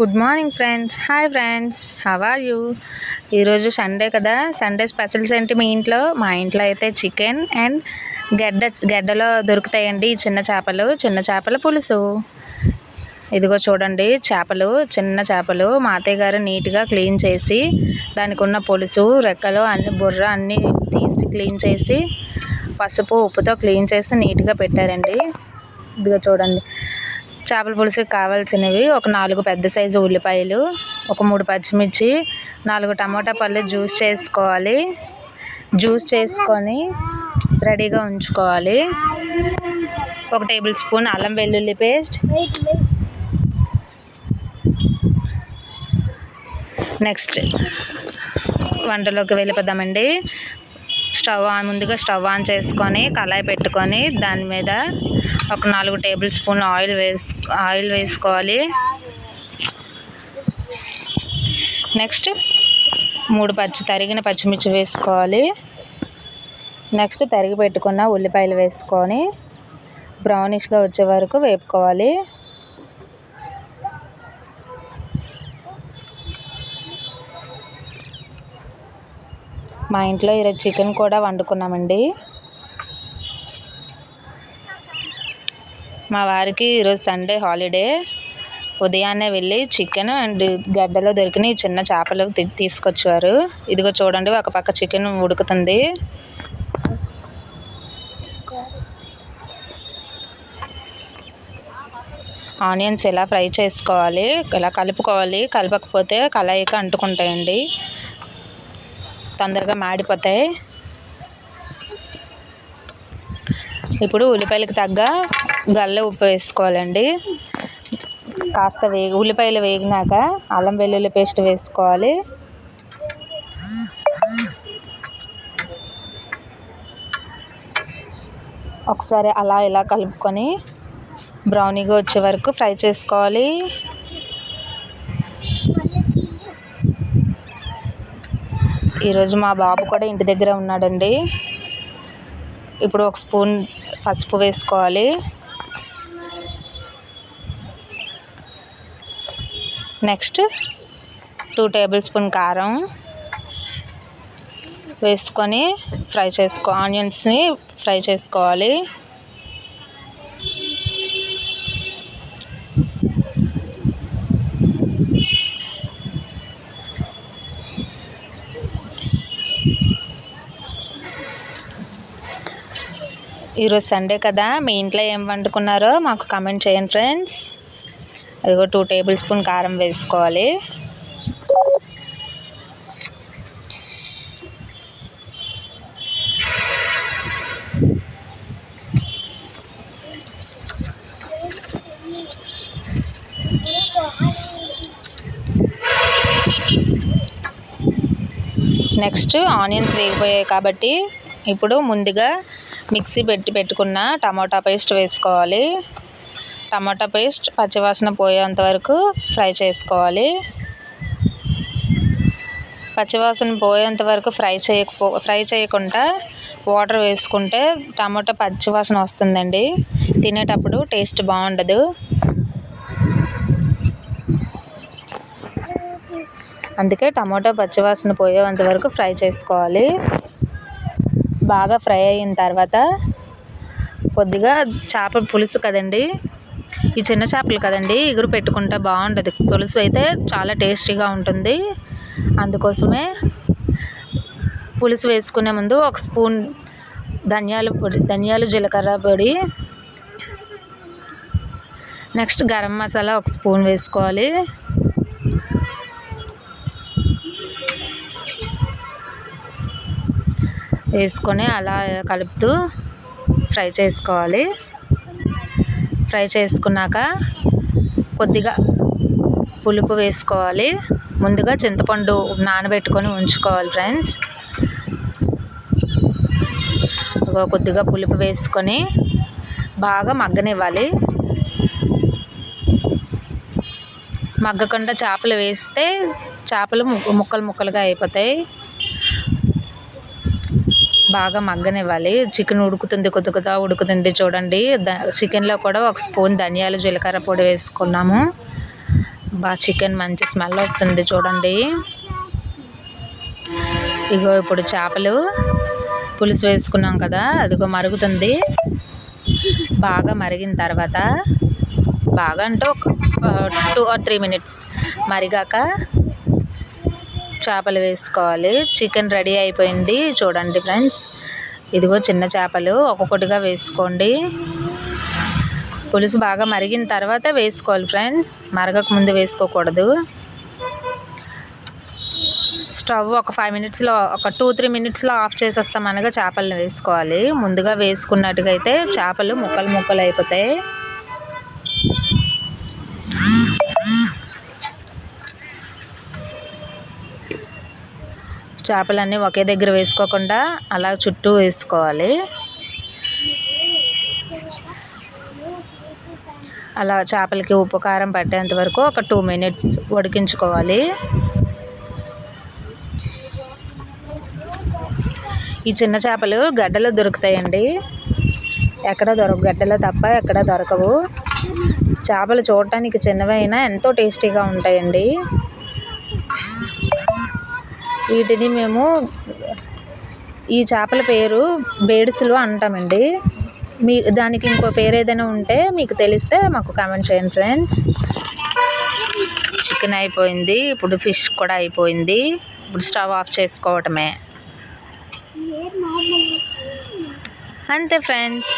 Good morning friends. Hi friends. How are you? ఈరోజు Sunday కదా. Sunday specials ఏంటి మీ ఇంట్లో? మా ఇంట్లో అయితే చికెన్ అండ్ గడ్డ గడ్డలో దొరుకుతాయండి చిన్న చేపలు. చిన్న చేపల పులుసు. ఇదిగో చూడండి. చేపలు చిన్న చేపలు మా అత్తయ్య గారు నీట్గా క్లీన్ చేసి దానికి ఉన్న పులుసు రెక్కలు అన్ని బుర్ర అన్నీ తీసి క్లీన్ చేసి పసుపు ఉప్పుతో క్లీన్ చేసి నీట్గా పెట్టారండి. ఇదిగో చూడండి. చేపల పులుసుకి కావాల్సినవి ఒక నాలుగు పెద్ద సైజు ఉల్లిపాయలు ఒక మూడు పచ్చిమిర్చి నాలుగు టమాటా పళ్ళు జ్యూస్ చేసుకోవాలి. జ్యూస్ చేసుకొని రెడీగా ఉంచుకోవాలి. ఒక టేబుల్ స్పూన్ అల్లం వెల్లుల్లి పేస్ట్. నెక్స్ట్ వంటలోకి వెళ్ళిపోదామండి. స్టవ్ ఆన్ ముందుగా స్టవ్ ఆన్ చేసుకొని కళాయి పెట్టుకొని దాని మీద ఒక నాలుగు టేబుల్ స్పూన్లు ఆయిల్ వేసు ఆయిల్ వేసుకోవాలి. నెక్స్ట్ మూడు పచ్చి తరిగిన పచ్చిమిర్చి వేసుకోవాలి. నెక్స్ట్ తరిగి పెట్టుకున్న ఉల్లిపాయలు వేసుకొని బ్రౌనిష్గా వచ్చే వరకు వేపుకోవాలి. మా ఇంట్లో ఈరోజు చికెన్ కూడా వండుకున్నామండి. మా వారికి ఈరోజు సండే హాలిడే. ఉదయాన్నే వెళ్ళి చికెన్ అండ్ గడ్డలో దొరికిన ఈ చిన్న చేపలు తీసుకొచ్చారు ఇదిగో చూడండి ఒక పక్క చికెన్ ఉడుకుతుంది. ఆనియన్స్ ఇలా ఫ్రై చేసుకోవాలి ఇలా కలుపుకోవాలి కలపకపోతే కళాయికి అంటుకుంటాయండి. తొందరగా మాడిపోతాయి. ఇప్పుడు ఉల్లిపాయలకు తగ్గ గల్ల ఉప్పు వేసుకోవాలండి. కాస్త వే ఉల్లిపాయలు వేగినాక అల్లం వెల్లుల్లి పేస్ట్ వేసుకోవాలి. ఒకసారి అలా ఇలా కలుపుకొని బ్రౌనీగా వచ్చే వరకు ఫ్రై చేసుకోవాలి. ఈరోజు మా బాబు కూడా ఇంటి దగ్గర ఉన్నాడండి. ఇప్పుడు ఒక స్పూన్ పసుపు వేసుకోవాలి. నెక్స్ట్ టూ టేబుల్ స్పూన్ కారం వేసుకొని ఫ్రై చేసుకో ఆనియన్స్ని ఫ్రై చేసుకోవాలి. ఈరోజు సండే కదా మీ ఇంట్లో ఏం వండుకున్నారో మాకు కమెంట్ చేయండి ఫ్రెండ్స్ అదిగో టూ టేబుల్ స్పూన్ కారం వేసుకోవాలి. నెక్స్ట్ ఆనియన్స్ వేగిపోయాయి కాబట్టి ఇప్పుడు ముందుగా మిక్సీ పెట్టి పెట్టుకున్న టమాటా పేస్ట్ వేసుకోవాలి. టమాటా పేస్ట్ పచ్చివాసన పోయేంత వరకు ఫ్రై చేసుకోవాలి. పచ్చివాసన పోయేంత వరకు ఫ్రై చేయకపో ఫ్రై చేయకుండా వాటర్ వేసుకుంటే టమాటా పచ్చివాసన వస్తుందండి. తినేటప్పుడు టేస్ట్ బాగుండదు. అందుకే టమాటా పచ్చివాసన పోయేంత వరకు ఫ్రై చేసుకోవాలి. బాగా ఫ్రై అయిన తర్వాత కొద్దిగా చేప పులుసు కదండి. ఈ చిన్న చేపలు కదండి ఎగురు పెట్టుకుంటే బాగుంటుంది పులుసు అయితే చాలా టేస్టీగా ఉంటుంది. అందుకోసమే పులుసు వేసుకునే ముందు ఒక స్పూన్ ధనియాల పొడి ధనియాలు జీలకర్ర పొడి నెక్స్ట్ గరం మసాలా ఒక స్పూన్ వేసుకోవాలి. వేసుకొని అలా కలుపుతూ ఫ్రై చేసుకోవాలి. ఫ్రై చేసుకున్నాక కొద్దిగా పులుపు వేసుకోవాలి. ముందుగా చింతపండు నానబెట్టుకొని ఉంచుకోవాలి ఫ్రెండ్స్. కొద్దిగా పులుపు వేసుకొని బాగా మగ్గనివ్వాలి. మగ్గకుండా చేపలు వేస్తే చేపలు ము- ముక్కలు ముక్కలుగా అయిపోతాయి. బాగా మగ్గనివ్వాలి. చికెన్ ఉడుకుతుంది కొద్దిగా ఉడుకుతుంది చూడండి. చికెన్లో కూడా ఒక స్పూన్ ధనియాలు జీలకర్ర పొడి వేసుకున్నాము. బాగా చికెన్ మంచి స్మెల్ వస్తుంది చూడండి. ఇగో ఇప్పుడు చేపలు పులుసు వేసుకున్నాం కదా అదిగో మరుగుతుంది. బాగా మరిగిన తర్వాత బాగా అంటే ఒక టూ ఆర్ త్రీ మినిట్స్ మరిగాక చేపలు వేసుకోవాలి. చికెన్ రెడీ అయిపోయింది. చూడండి ఫ్రెండ్స్ ఇదిగో చిన్న చేపలు. ఒక్కొక్కటిగా వేసుకోండి. పులుసు బాగా మరిగిన తర్వాత వేసుకోవాలి ఫ్రెండ్స్ మరగక ముందు వేసుకోకూడదు. స్టవ్ ఒక ఫైవ్ మినిట్స్లో ఒక టూ త్రీ మినిట్స్లో ఆఫ్ చేసేస్తాం అనగా చేపలను వేసుకోవాలి. ముందుగా వేసుకున్నట్టుగా అయితే చేపలు ముక్కలు ముక్కలు అయిపోతాయి. చేపలన్నీ ఒకే దగ్గర వేసుకోకుండా అలా చుట్టూ వేసుకోవాలి. అలా చేపలకి ఉప్పు కారం పట్టేంత వరకు ఒక టూ మినిట్స్ ఉడికించుకోవాలి. ఈ చిన్న చేపలు గడ్డలో దొరుకుతాయండి. ఎక్కడ దొరక గడ్డలో తప్ప ఎక్కడ దొరకవు. చేపలు చూడటానికి చిన్నవైనా ఎంతో టేస్టీగా ఉంటాయండి. వీటిని మేము ఈ చేపల పేరు బేడుసులు అంటామండి. మీ దానికి ఇంకో పేరు ఏదైనా ఉంటే మీకు తెలిస్తే మాకు కామెంట్ చేయండి ఫ్రెండ్స్. చికెన్ అయిపోయింది ఇప్పుడు ఫిష్ కూడా అయిపోయింది. ఇప్పుడు స్టవ్ ఆఫ్ చేసుకోవటమే. అంతే ఫ్రెండ్స్.